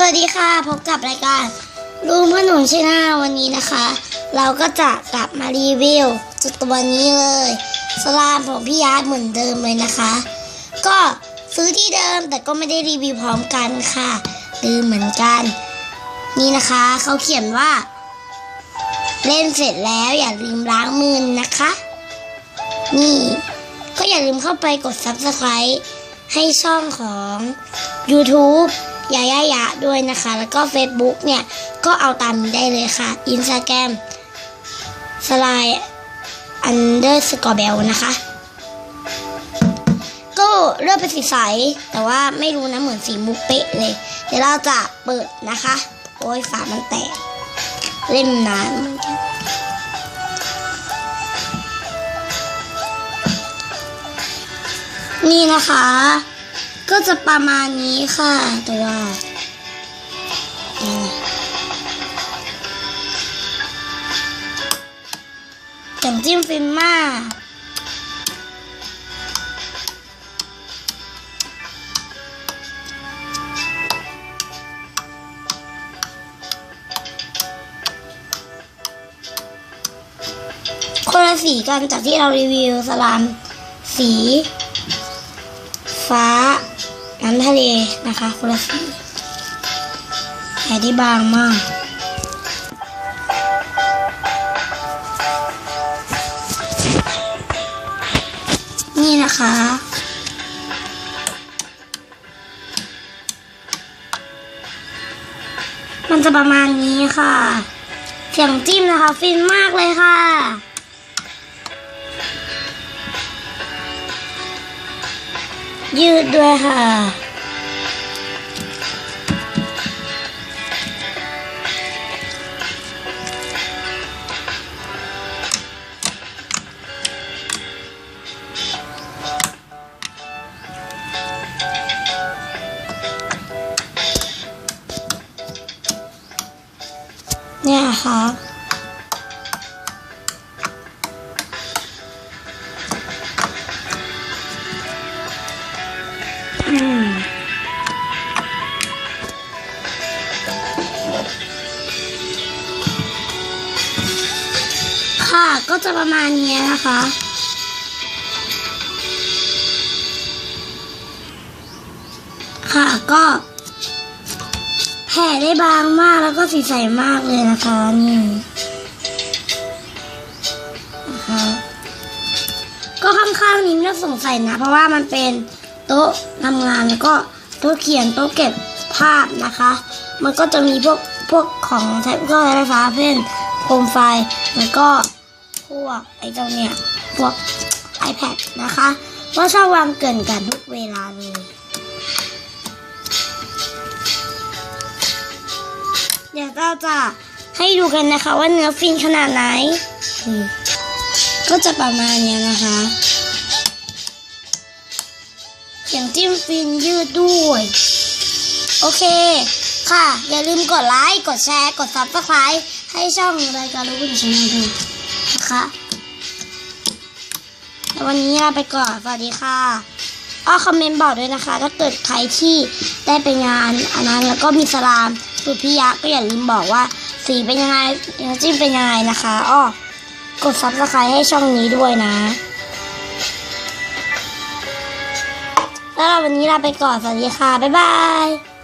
สวัสดีค่ะพบกับรายการรูมขนุนชินาวันนี้นะคะ เราก็จะกลับมารีวิวจุดตัวนี้เลยสลามของพี่ยาร์ดเหมือนเดิมเลยนะคะ ก็ซื้อที่เดิมแต่ก็ไม่ได้รีวิวพร้อมกันค่ะลืมเหมือนกัน นี่นะคะเขาเขียนว่า เล่นเสร็จแล้วอย่าลืมล้างมือนะคะ นี่ ก็อย่าลืมเข้าไปกด subscribe ให้ช่องของ YouTube ยายายะด้วยนะคะ แล้วก็ Facebook เนี่ย ก็เอาตามนี้ได้เลยค่ะ Instagram สไลด์ underscore bell นะคะ ก็เลือกเป็นสีใส แต่ว่าไม่รู้นะเหมือนสีมุกเป๊ะเลย เดี๋ยวเราจะเปิดนะคะ โอ้ยฝามันแตก เล่นนานเหมือนกันนี่นะคะ ก็จะประมาณนี้ค่ะ ตัวนี่จังจิ้มฟิล์มมากคนละสีกันจากที่เรารีวิวสลามสี ฟ้า น้ำทะเลนะคะคนละสีแผลที่บางมากนี่นะคะมันจะประมาณนี้ค่ะ เสียงจิ้มนะคะ ฟินมากเลยค่ะ ยืดด้วยค่ะ เนี่ยค่ะ ค่ะ ก็จะประมาณนี้นะคะ ค่ะก็แผ่ได้บางมากแล้วก็สีใสมากเลยนะคะนี่นะคะก็ข้างๆนี้ไม่ต้องสงสัยนะ เพราะว่ามันเป็นโต๊ะทำงานแล้วก็โต๊ะเขียนโต๊ะเก็บภาพนะคะ มันก็จะมีพวกพวกของใช้ก็ไฟฟ้าเช่นโคมไฟแล้วก็ พวกไอ้เจ้าเนี่ย พวก iPad นะคะก็ชอบวางเกินกันทุกเวลาเลยเดี๋ยวเราจะให้ดูกันนะคะว่าเนื้อฟินขนาดไหน ก็จะประมาณนี้นะคะเสียงจิ้มฟินยืดด้วย โอเคค่ะ อย่าลืมกดไลค์ กดแชร์ กดซับสไครต์ให้ช่องรายการรู้คุณชาแนลด้วย นะคะแล้ววันนี้ลาไปก่อน สวัสดีค่ะอ้อคอมเมนต์บอกด้วยนะคะ ถ้าเกิดใครที่ได้ไปงานอันนั้นแล้วก็มีสลามสุดพิยะก็อย่าลืมบอกว่า สีเป็นยังไงน้ำจิ้มเป็นยังไงนะคะอ้อกดซับสไครต์ให้ช่องนี้ด้วยนะ แล้ววันนี้ลาไปก่อน สวัสดีค่ะ บ๊ายบาย